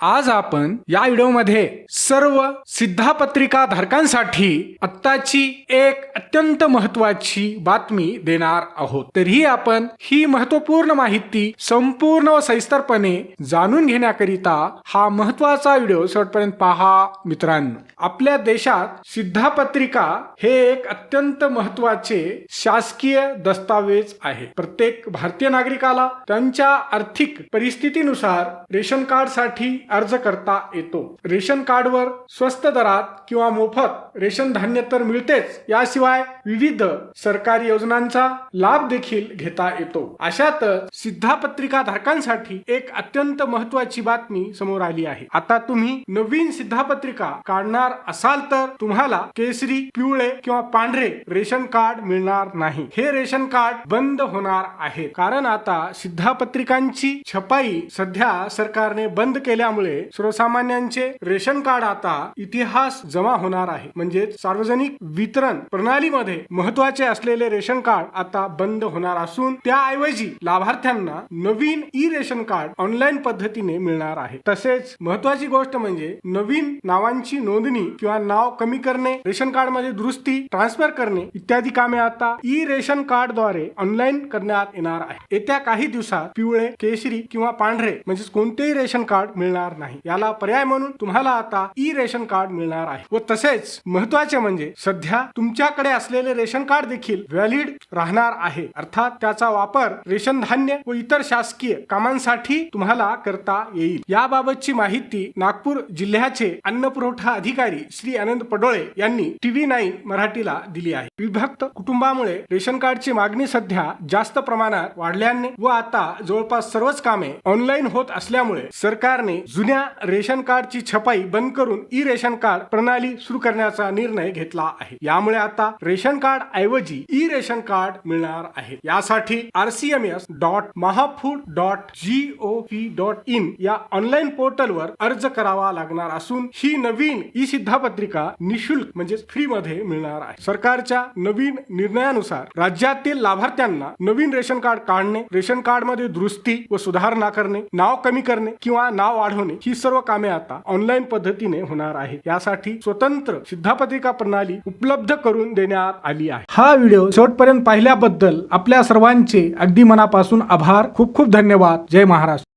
आज आपण या व्हिडिओमध्ये सर्व सिद्धापत्रिका धारकांसाठी आत्ताची एक अत्यंत महत्वाची बातमी देणार आहोत. तरीही आपण ही महत्त्वपूर्ण माहिती संपूर्ण व सविस्तरपणे जाणून घेण्याकरिता हा महत्त्वाचा व्हिडिओ शेवटपर्यंत पहा मित्रांनो. आपल्या देशात सिद्धापत्रिका हे एक अत्यंत महत्त्वाचे शासकीय दस्तावेज आहे. प्रत्येक भारतीय नागरिकाला त्यांच्या आर्थिक परिस्थितीनुसार रेशन कार्डसाठी अर्ज करता येतो. रेशन कार्डवर स्वस्त दरात किंवा मोफत रेशन धान्य तर मिळतेच याशिवाय विविध सरकारी योजनांचा लाभ देखील घेता येतो. अशातच सिद्धापत्रिका धारकांसाठी एक अत्यंत महत्वाची बातमी समोर आली आहे. आता तुम्ही नवीन सिद्धापत्रिका काढणार असाल तर तुम्हाला केसरी पिवळे किंवा पांढरे रेशन कार्ड मिळणार नाही. हे रेशन कार्ड बंद होणार आहे. कारण आता सिद्धापत्रिकांची छपाई सध्या सरकारने बंद त्यामुळे सर्वसामान्यांचे रेशन कार्ड आता इतिहास जमा होणार आहे. म्हणजे सार्वजनिक वितरण प्रणालीमध्ये महत्त्वाचे असलेले रेशन कार्ड आता बंद होणार असून त्याऐवजी लाभार्थ्यांना नवीन ई रेशन कार्ड ऑनलाईन पद्धतीने मिळणार आहे. तसेच महत्वाची गोष्ट म्हणजे नवीन नावांची नोंदणी किंवा नाव कमी करणे रेशन कार्डमध्ये दुरुस्ती ट्रान्सफर करणे इत्यादी कामे आता ई रेशन कार्डद्वारे ऑनलाईन करण्यात येणार आहे. येत्या काही दिवसात पिवळे केशरी किंवा पांढरे म्हणजे कोणतेही रेशन कार्ड मिळणार नाही. याला पर्याय म्हणून तुम्हाला आता ई रेशन कार्ड मिळणार आहे. व तसेच महत्त्वाचे म्हणजे सध्या तुमच्याकडे असलेले रेशन कार्ड देखील व्हॅलिड राहणार आहे. अर्थात त्याचा वापर रेशन धान्य व इतर शासकीय कामांसाठी तुम्हाला करता येईल. याबाबतची माहिती नागपूर जिल्ह्याचे अन्न पुरवठा अधिकारी श्री आनंद पडोळे यांनी टीव्ही नाईन मराठीला दिली आहे. विभक्त कुटुंबामुळे रेशन कार्डची मागणी सध्या जास्त प्रमाणात वाढल्याने व आता जवळपास सर्वच कामे ऑनलाईन होत असल्यामुळे सरकारने जुन्या रेशन कार्डची छपाई बंद करून ई रेशन कार्ड प्रणाली सुरू करण्याचा निर्णय घेतला आहे. यामुळे आता रेशन कार्ड ऐवजी ई रेशन कार्ड मिळणार आहे. यासाठी RCMS dot Mahafood dot G O V dot in या ऑनलाईन पोर्टलवर अर्ज करावा लागणार असून ही नवीन ई सिद्धापत्रिका निशुल्क म्हणजे फ्री मध्ये मिळणार आहे. सरकारच्या नवीन निर्णयानुसार राज्यातील लाभार्थ्यांना नवीन रेशन कार्ड काढणे रेशन कार्डमध्ये दुरुस्ती व सुधारणा करणे नाव कमी करणे किंवा नाव वाढवणे ही सर्व कामे आता ऑनलाईन पद्धतीने होणार आहे यासाठी स्वतंत्र सिद्धापत्रिका प्रणाली उपलब्ध करून देण्यात आली आहे. हा व्हिडिओ शेवटपर्यंत पाहिल्याबद्दल आपल्या सर्वांचे अगदी मनापासून आभार. खूप खूप धन्यवाद. जय महाराष्ट्र.